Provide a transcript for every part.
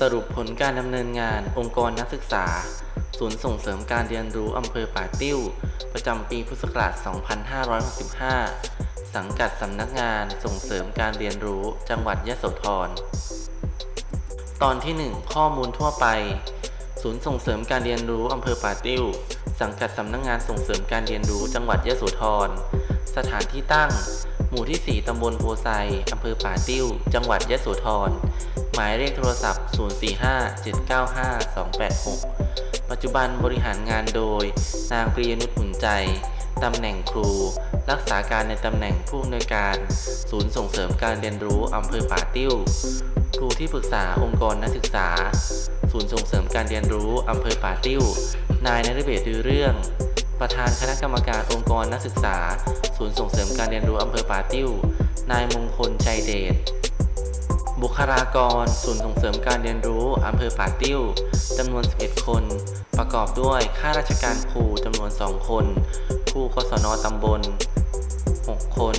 สรุปผลการดำเนินงานองค์กรนักศึกษา ศูนย์ส่งเสริมการเรียนรู้อำเภอป่าติ้ว ประจำปีพุทธศักราช 2565 สังกัดสำนักงานส่งเสริมการเรียนรู้จังหวัดยะโสธร ตอนที่ 1 ข้อมูลทั่วไป ศูนย์ส่งเสริมการเรียนรู้อำเภอป่าติ้ว สังกัดสำนักงานส่งเสริมการเรียนรู้จังหวัดยะโสธร สถานที่ตั้ง หมู่ที่ 4 ตำบลโพไซอำเภอป่าติ้ว จังหวัดยะโสธร หมายเลขโทรศัพท์ 045-795-286 ปัจจุบันบริหารงานโดย นางปริยนุชหุ่นใจ ตำแหน่งครู รักษาการในตำแหน่งผู้อำนวยการ ศูนย์ส่งเสริมการเรียนรู้อำเภอป่าติ้ว ครูที่ปรึกษาองค์กรนักศึกษา ศูนย์ส่งเสริมการเรียนรู้อำเภอป่าติ้ว นายนฤเบศดือเรื่องประธานคณะกรรมการองค์กรนักศึกษา ศูนย์ส่งเสริมการเรียนรู้อำเภอป่าติ้ว นายมงคลใจเดช บุคลากร ศูนย์ส่งเสริมการเรียนรู้อำเภอป่าติ้วจำนวน 11 คน ประกอบด้วยข้าราชการครูจำนวน 2 คน ครูกศนตำบล 6 คน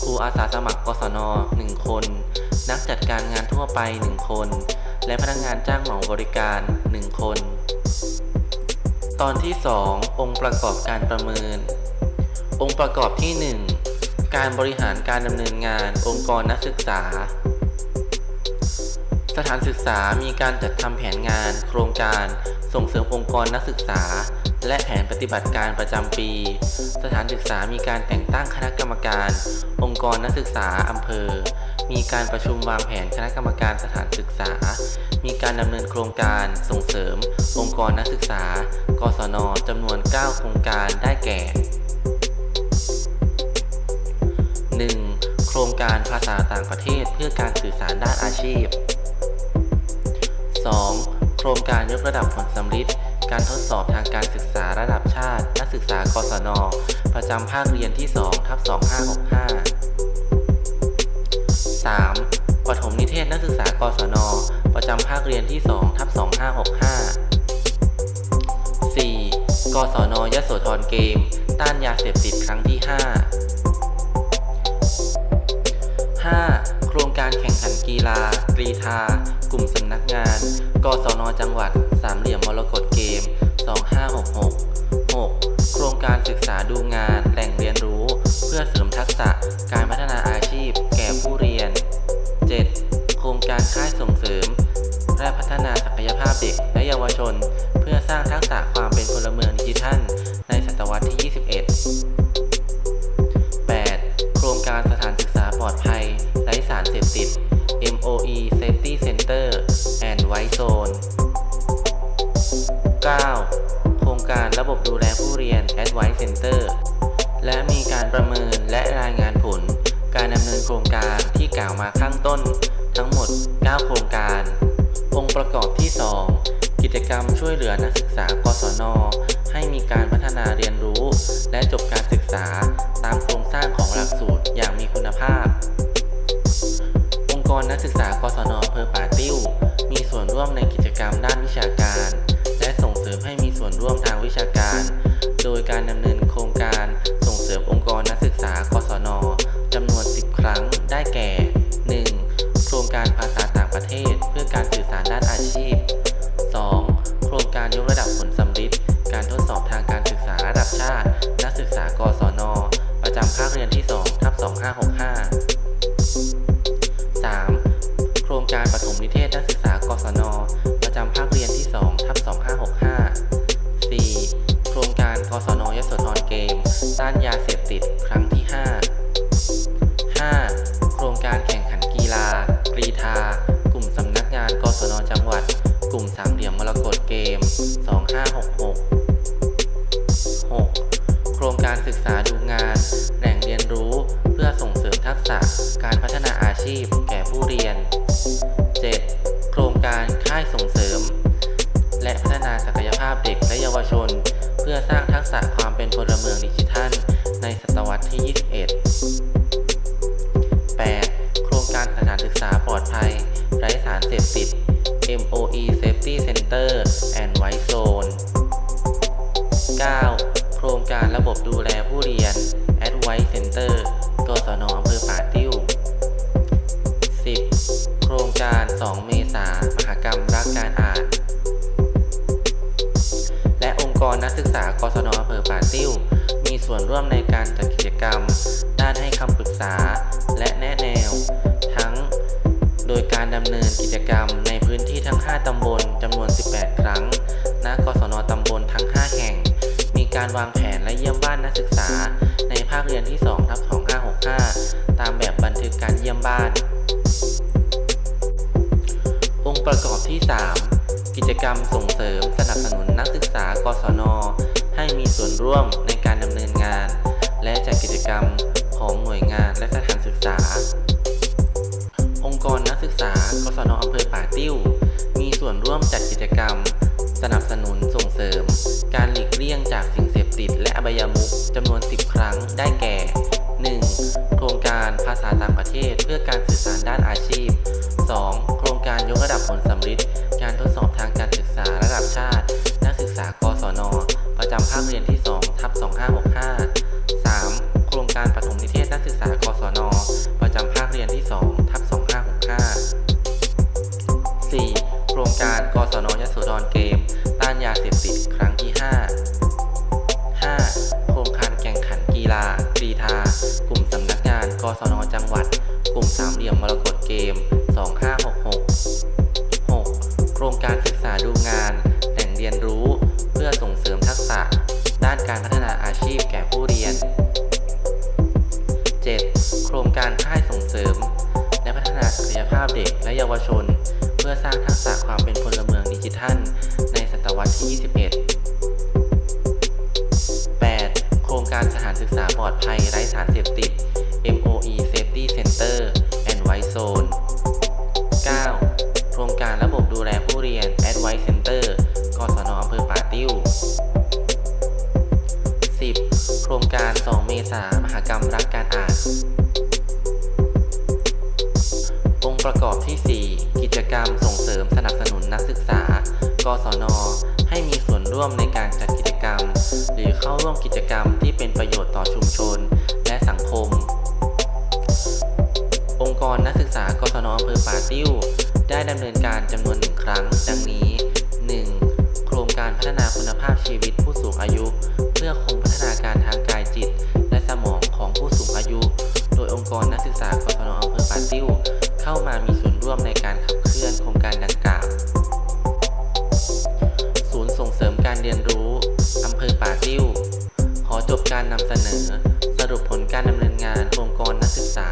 ครูอาสาสมัครกศน 1 คน นักจัดการงานทั่วไป 1 คน และพนักงานจ้างเหมาบริการ 1 คน ตอนที่ 2 องค์ประกอบการประเมิน องค์ประกอบที่ 1 การบริหารการดำเนินงานองค์กรนักศึกษา สถานศึกษามีการจัดทำแผนงาน โครงการ ส่งเสริมองค์กรนักศึกษา และแผนปฏิบัติการประจำปี สถานศึกษามีการแต่งตั้งคณะกรรมการ องค์กรนักศึกษาอำเภอ มีการประชุมวางแผนคณะกรรมการสถานศึกษา มีการดำเนินโครงการ ส่งเสริม องค์กรนักศึกษา กศนจำนวน 9 โครงการได้แก่ 1. โครงการภาษาต่างประเทศเพื่อการสื่อสารด้านอาชีพ 2. โครงการยกระดับผลสำฤทธิ์การทดสอบทางการศึกษาระดับชาติ นักศึกษา กศน ประจำภาคเรียนที่2ทับ2565 3. ปฐมนิเทศนักศึกษา กศน ประจำภาคเรียนที่2ทับ2565 4. กศนยโสธรเกม ต้านยาเสพติดครั้งที่ 5 5. โครงการแข่งขันกีฬา กรีธา ลุ่มสำนักงาน กสนจังหวัด สามเหลี่ยมมรกตเกม 2566 6. โครงการศึกษาดูงานแหล่งเรียนรู้ เพื่อเสริมทักษะการพัฒนาอาชีพ แก่ผู้เรียน 7. โครงการค่ายส่งเสริม และพัฒนาศักยภาพเด็กและเยาวชน เพื่อสร้างทักษะความ 9. โครงการระบบดูแลผู้เรียน Advice Center และมีการประเมินและรายงานผล การดำเนินโครงการที่กล่าวมาข้างต้น ทั้งหมด 9 โครงการ องค์ประกอบที่ 2 กิจกรรมช่วยเหลือนักศึกษากศน ให้มีการพัฒนาเรียนรู้ และจบการศึกษาตามโครงสร้างของหลักสูตรอย่างมีคุณภาพ องค์กรนักศึกษากศนอำเภอป่าติ้ว มีส่วนร่วมในกิจกรรมด้าน รงการยกระดับผล ชน เพื่อสร้างทักษะความเป็นพลเมืองดิจิทัล ในศตวรรษที่ 21 8. โครงการสถานศึกษาปลอดภัย ไร้สารเสพติด MOE Safety Center and White Zone 9. โครงการระบบดูแลผู้เรียน รนักศึกษากศนอำเภอป่าติ้ว มีส่วนร่วมในการจัดกิจกรรม ด้านให้คำปรึกษาและแนะแนว ทั้งโดยการดำเนินกิจกรรมในพื้นที่ทั้ง 5 ตำบลจำนวน 18 ครั้ง ณ กศนตำบลทั้ง 5 แห่ง มีการวางแผนและเยี่ยมบ้านนักศึกษา ในภาคเรียนที่2ทับ2565 ตามแบบบันทึกการเยี่ยมบ้าน องค์ประกอบที่ 3 กิจกรรมส่งเสริมสนับสนุนนักศึกษากศน ให้มีส่วนร่วมในการดำเนินงาน และจัดกิจกรรมของหน่วยงานและสถานศึกษา องค์กรนักศึกษากศนอำเภอป่าติ้ว มีส่วนร่วมจัดกิจกรรม สนับสนุนส่งเสริม การหลีกเลี่ยงจากสิ่งเสพติดและอบายมุขจำนวน 10 ครั้งได้แก่ 1. โครงการภาษาต่างประเทศเพื่อการสื่อสารด้านอาชีพ 2. โครงการยกระดับผลสำฤทธิ์การทด นักงานกศนจังหวัด กลุ่มสามเหลี่ยมมรกตเกม 2566 6. โครงการศึกษาดูงาน แหล่งเรียนรู้ เพื่อส่งเสริมทักษะ ด้านการพัฒนาอาชีพแก่ผู้เรียน 7. โครงการค่ายส่งเสริม และพัฒนาศักยภาพเด็กและเยาวชน เพื่อสร้างทักษะความเป็นพลเมืองดิจิทัล ในศตวรรษที่ 21 8. โครงการสถานศึกษาปลอดภัยไร้สารเสพติด โครงการ 2 เมษามหากรรมรักการอ่าน องค์ประกอบที่ 4 กิจกรรมส่งเสริมสนับสนุนนักศึกษา กศน ให้มีส่วนร่วมในการจัดกิจกรรม หรือเข้าร่วมกิจกรรมที่เป็นประโยชน์ต่อชุมชนและสังคม องค์กรนักศึกษากศนอำเภอป่าติ้ว ได้ดำเนินการจำนวนหนึ่งครั้ง ดังนี้ 1. โครงการพัฒนาคุณภาพชีวิตผู้สูงอายุ เพื่อคงพัฒนา การนำเสนอ สรุปผลการดำเนินงานองค์กรนักศึกษา